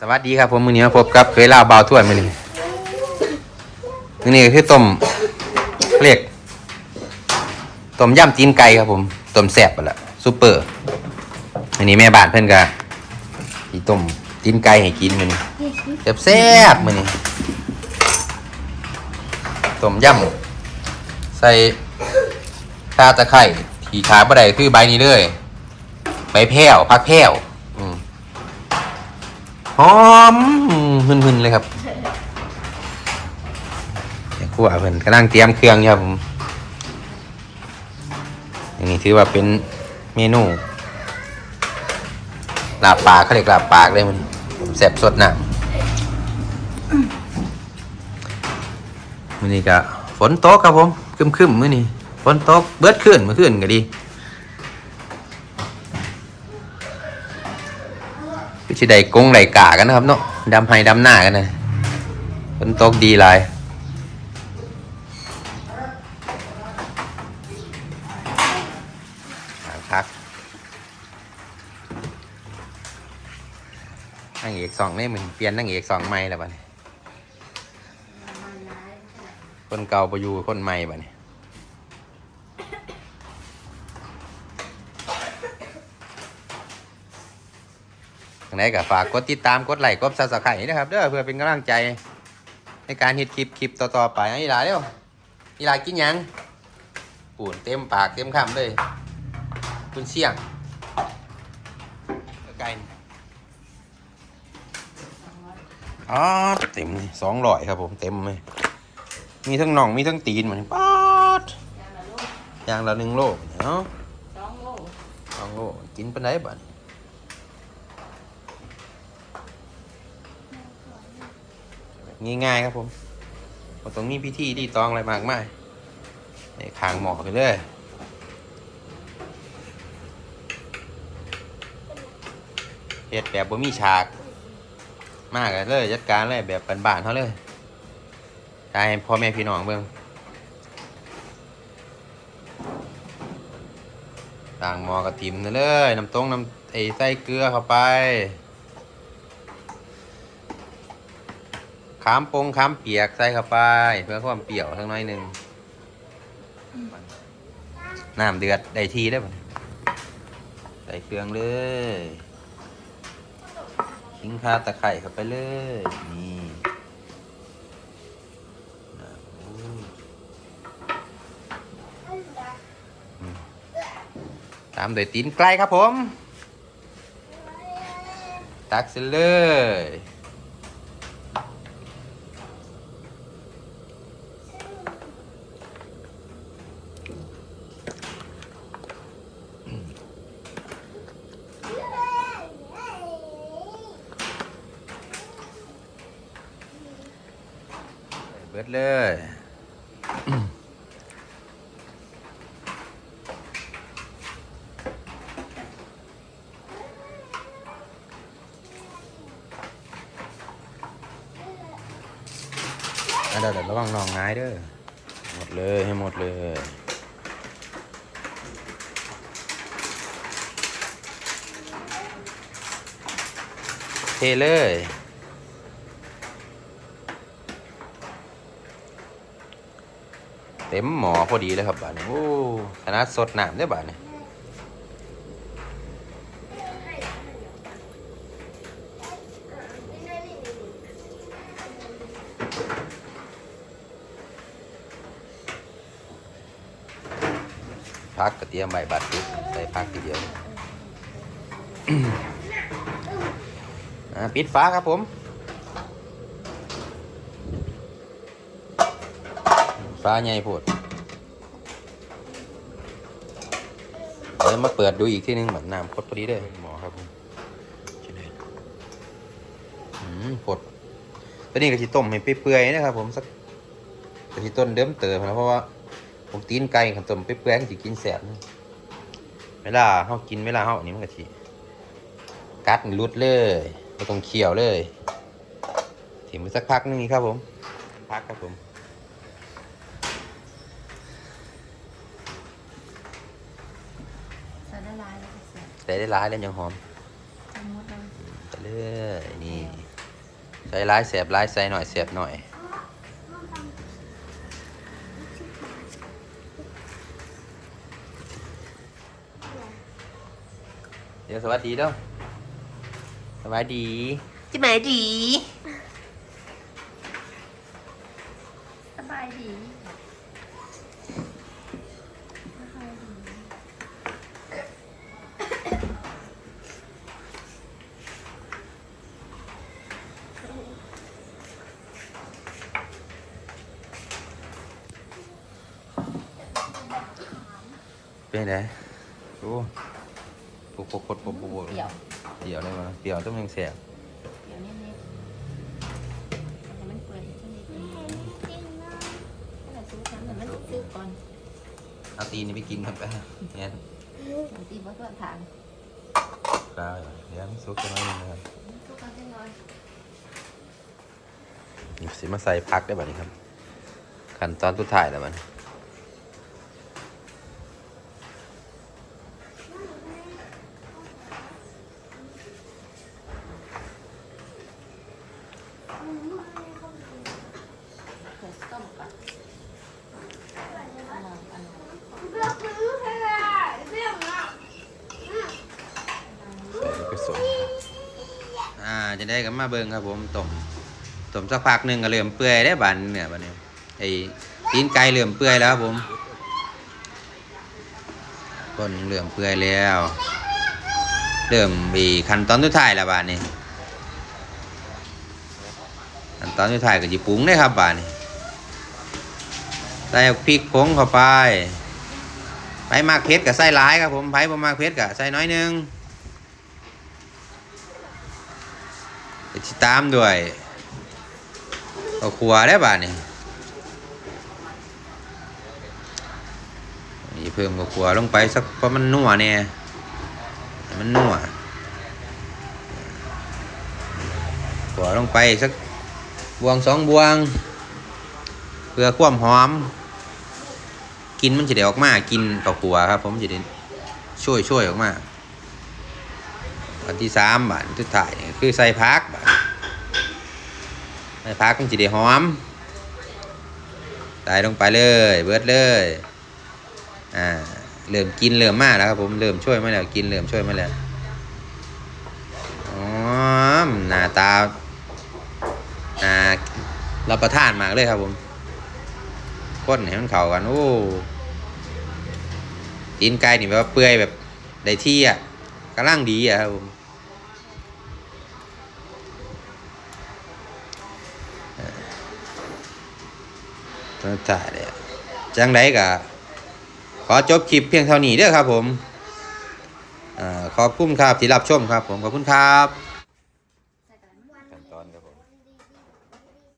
สวัสดีครับผมมือนี้มาพบกับเคยลาวบาวถ้วยมือนี้มือนี้ก็คือต้มเรียกต้มยำจีนไก่ครับผมต้มแซ่บไปละซูเปอร์อันนี้แม่บ้านเพื่อนก็ที่ต้มจีนไก่ให้กินมือนี้แซ่บๆมือนี้ต้มยำใส่ข่าตะไคร้ที่ขาบ่ได้คือใบนี้เลยใบแพ้วพักแพ้ว หอมหึนๆเลยครับเดี๋ยวครัวเพิ่นกำลังเตรียมเครื่องอยู่ครับผมอันนี้ถือว่าเป็นเมนูลาบปากเขาเรียกลาบปากเลยมันแซ่บสดน้ำมื้อนี้ก็ฝนตกครับผมคึมๆมื้อนี้ฝนตกเบิดขึ้นเมื่อคืนก็ดี สิได้กงได้กากันนะครับเนาะดำไห้ดำหน้ากันนะฝนตกดีหลายพักนางเอกสองนี่เหมือนเปลี่ยนนางเอกสองใหม่แล้วบัดนี้คนเก่าไปอยู่คนใหม่บัดนี้ ทาง ไหนก็ฝากกดติดตามกดไลค์กดซับสไครต์นะครับเด้อเพื่อเป็นกำลังใจ ในการเฮ็ดคลิปคลิปต่อๆไปอะอีหลาเร็วอีหลากินหยังปูนเต็มปากเต็มคำเลยคุณเสี่ยงไก่อ๋อเต็มสองร้อยครับผมเต็มเลยมีทั้งน่องมีทั้งตีนเหมือนป๊าดอย่างละหนึ่งโลเนาะสองโลสองโลกินเป็นไรบ้าด ง่ายๆครับผมบ่ต้องมีพิธีที่ตองอะไรมากมายในคางหมอไปเลยเฮ็ดแบบบ่มีฉาก มากเลยจัดการเลยแบบบ้านๆเขาเลยตายให้พ่อแม่พี่น้องเบิ่งต่างหมอกระติมนั่นเลยน้ำต้งน้ำไอ้ใส่เกลือเข้าไป ขามปงขามเปียกใส่เข้าไปเพื่อความเปรี้ยวทั้งน้อยหนึ่งน้ำเดือดได้ทีได้ปะใส่เครื่องเลยทิ้งข้าตะไคร่เข้าไปเลยนี่ตามด้วยตีนไก่ครับผม ตักเสร็จเลย บิดเลยอะเดี๋ยวเดี๋ยวระวังนองง่ายเด้อ หมดเลยให้หมดเลยเทเลย ต็มหมอพอดีเลยครับบ้านนี้โอ้ขนาดสดน้ำได้บ้านนี้พักกระเทียมใบบัดปุ๊บใส่พักทีเดียวปิดฟ้าครับผมฟ้าใหญ่โพด เดี๋ยวมาเปิดดูอีกที่นึงแบบน้ำพดพอดีเด้อหมอครับผมชิเดอืมพดตัวนี้ก็จะต้มให้เปื่อยๆนะครับ ผมสักกะทิต้นเดิมเติมนะเพราะว่าผมตีนไก่ขันต้มเปื่อยๆก็จะกินแสบเวลาเขากินเวลาเขาอันนี้มันก็ทีกัดรุดเลยไม่ต้องเคี่ยวเลยถิ่มไปสักพักนึงนี่ครับผม พักครับผม ใส่ ละลายแล้วก็เสียบแต่ได้ร้ายแล้วยังหอมสมมติเราแต่เด้อนี่ใส่ร้ายแสบร้ายใส่หน่อยแสบหน่อย เดี๋ยวสวัสดีเด้อสวัสดีจิมาดี สบายดี เป็นไงโอ้ปกปกปกปกปกเดี๋ยวเดี๋ยวได้มาเดี๋ยวต้องยังแสบเดี๋ยวนิดนิดให้มันเปื่อยสักนิดนึงให้เราซื้อซ้ำแต่มันซื้อก่อนเอาตีนนี่ไปกินครับไปเนี่ยบางทีบ่ตัวทางปลาเดี๋ยวซุกกันหน่อยนึงนะครับทุกคนหน้อยนี่สิมาใส่พักได้แบบนี้ครับ ขั้นตอนสุดท้ายแล้วมัน เดี๋ยวต้มก่อนเอาลองอันนี้ ใส่ไปสม อ่าจะได้กันมาเบิ่งครับผมต้มต้มสักพักหนึ่งก็เริ่มเปื่อยได้บานเนี่ยบัดนี้ไอ้ตีนไก่เริ่มเปื่อยแล้วครับผมก้นเริ่มเปื่อยแล้วเริ่มมีขั้นตอนสุดท้ายแล้วบานนี้ขั้นตอนสุดท้ายก็จะปรุงได้ครับบานนี้ใส่พริกผงเข้าไปไปมากเผ็ดกับใส่หลายครับผมไปบ่มากเผ็ดกับใส่น้อยหนึง ไป ติดตามด้วยเอาครัวได้ป่ะนี่มีเพิ่มกับครัวลงไปสักเพราะมันนัวเนี่ยมันนัวขัวลงไปสักบวงสองบวง เพื่อความหอม กินมันจะได้ออกมากินกับครัวครับ ผมจะได้ช่วยช่วยออกมาอันที่สามบาททุดท้ายคือใส่พักบ พักมันจะได้หอมใส่ลงไปเลย เบิดเลยอ่าเริ่มกินเริ่มมากแล้วครับผมเริ่มช่วยมาแล้วกินเริ่มช่วยมาแล้วอ๋อหน้าตาอ่ารับประทานมากเลยครับผมข้นให้มันเขากันโอ้ตีนไก่นี่แบบว่าเปื่อยแบบได้ที่อะกำลังดีอะครับผม ตัวถ่ายเลยจังไรกะขอจบคลิปเพียงเท่านี้เด้อครับผมอขอบคุณครับที่รับชมครับผม ขอบคุณครับ